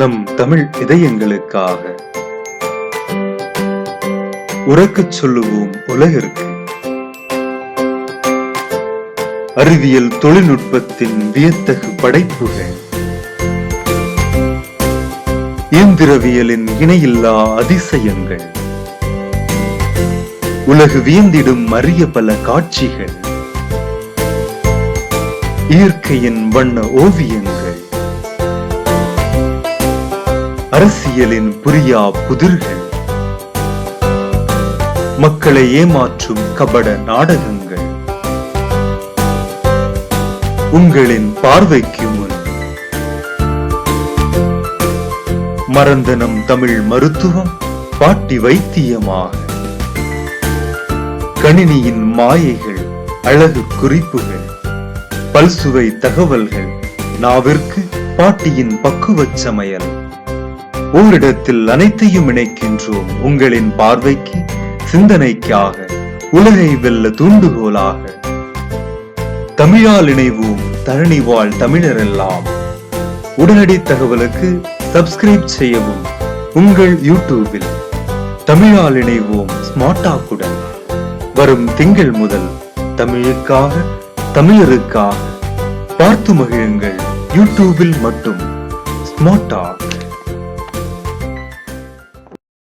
நம் தமிழ் இதயங்களுக்காக. உறக்கச் சொல்லுவோம் உலகிற்கு. அறிவியல் தொழில்நுட்பத்தின் வியத்தகு படைப்புகள் இயந்திரவியலின் இணையில்லா அதிசயங்கள். உலகு வியந்திடும் அரிய பல காட்சிகள். இயற்கையின் வண்ண ஓவியங்கள். அரசியலின் புரியா புதிர்கள். மக்களை ஏமாற்றும் கபட நாடகங்கள். உங்களின் பார்வைக்கு முன். மறந்தனம் தமிழ் மருத்துவம் பாட்டி வைத்தியமாக. கணினியின் மாயைகள் அழகு குறிப்புகள் பல்சுவை தகவல்கள் நாவிற்கு பாட்டியின் பக்குவச் சமையல். ஓரிடத்தில் அனைத்தையும் இணைக்கின்றோம். உங்களின் பார்வைக்கு சிந்தனைக்காக உலகை வெல்ல தூண்டுகோலாக. தமிழால் இணைவோம். தரணி வாழ் தமிழரெல்லாம். உடனடி தகவலுக்கு சப்ஸ்கிரைப் செய்யவும். உங்கள் யூடியூபில் தமிழால் இணைவோம் ஸ்மார்டாக்குடன். வரும் திங்கள் முதல் தமிழுக்காக தமிழருக்காக பார்த்து மகிழுங்கள். யூடியூபில் மட்டும் ஸ்மார்ட் டாக்